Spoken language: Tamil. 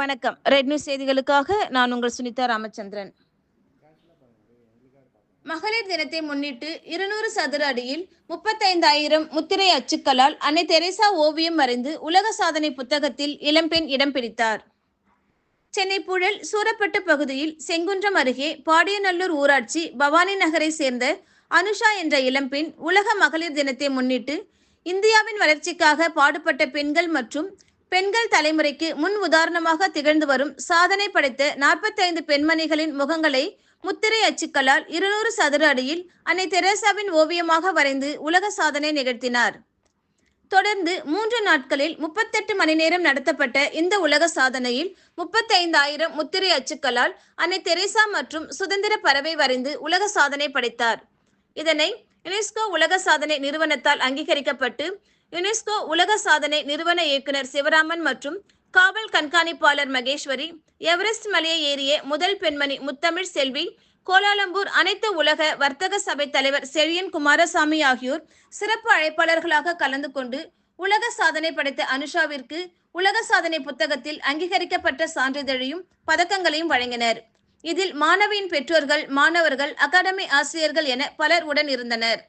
வணக்கம். ரெட் நியூஸ் செய்திகளுக்காக நான் உங்கள் சுனிதா ராமச்சந்திரன். மகளிர் தினத்தை முன்னிட்டு இருநூறு சதுர அடியில் முப்பத்தைந்தாயிரம் முத்திரை அச்சுக்களால் அன்னை தெரேசா ஓவியம் வரைந்து உலக சாதனை புத்தகத்தில் இளம்பெண் இடம் பிடித்தார். சென்னை புழல் சூரப்பட்டு பகுதியில் செங்குன்றம் அருகே பாடியநல்லூர் ஊராட்சி பவானி நகரை சேர்ந்த அனுஷா என்ற இளம்பெண் உலக மகளிர் தினத்தை முன்னிட்டு இந்தியாவின் வளர்ச்சிக்காக பாடுபட்ட பெண்கள் மற்றும் பெண்கள் தலைமுறைக்கு முன் உதாரணமாக திகழ்ந்து வரும் சாதனை படைத்த நாற்பத்தைந்து பெண்மணிகளின் முகங்களை முத்திரை அச்சுக்களால் இருநூறு சதுர அடியில் அன்னை தெரேசாவின் ஓவியமாக வரைந்து உலக சாதனை நிகழ்த்தினார். தொடர்ந்து மூன்று நாட்களில் முப்பத்தெட்டு மணி நேரம் நடத்தப்பட்ட இந்த உலக சாதனையில் முப்பத்தைந்தாயிரம் முத்திரை அச்சுக்களால் அன்னை தெரேசா மற்றும் சுதந்திர பறவை வரைந்து உலக சாதனை படைத்தார். இதனை யுனெஸ்கோ உலக சாதனை நிறுவனத்தால் அங்கீகரிக்கப்பட்டு யுனெஸ்கோ உலக சாதனை நிறுவன இயக்குனர் சிவராமன் மற்றும் காவல் கண்காணிப்பாளர் மகேஸ்வரி எவரெஸ்ட் மலையை ஏறிய முதல் பெண்மணி முத்தமிழ் செல்வி கோலாலம்பூர் அனைத்து உலக வர்த்தக சபை தலைவர் செழியன் குமாரசாமி ஆகியோர் சிறப்பு அழைப்பாளர்களாக கலந்து கொண்டு உலக சாதனை படைத்த அனுஷாவிற்கு உலக சாதனை புத்தகத்தில் அங்கீகரிக்கப்பட்ட சான்றிதழையும் பதக்கங்களையும் வழங்கினர். இதில் மாணவியின் பெற்றோர்கள் மாணவர்கள் அகாடமி ஆசிரியர்கள் என பலர் உடன் இருந்தனர்.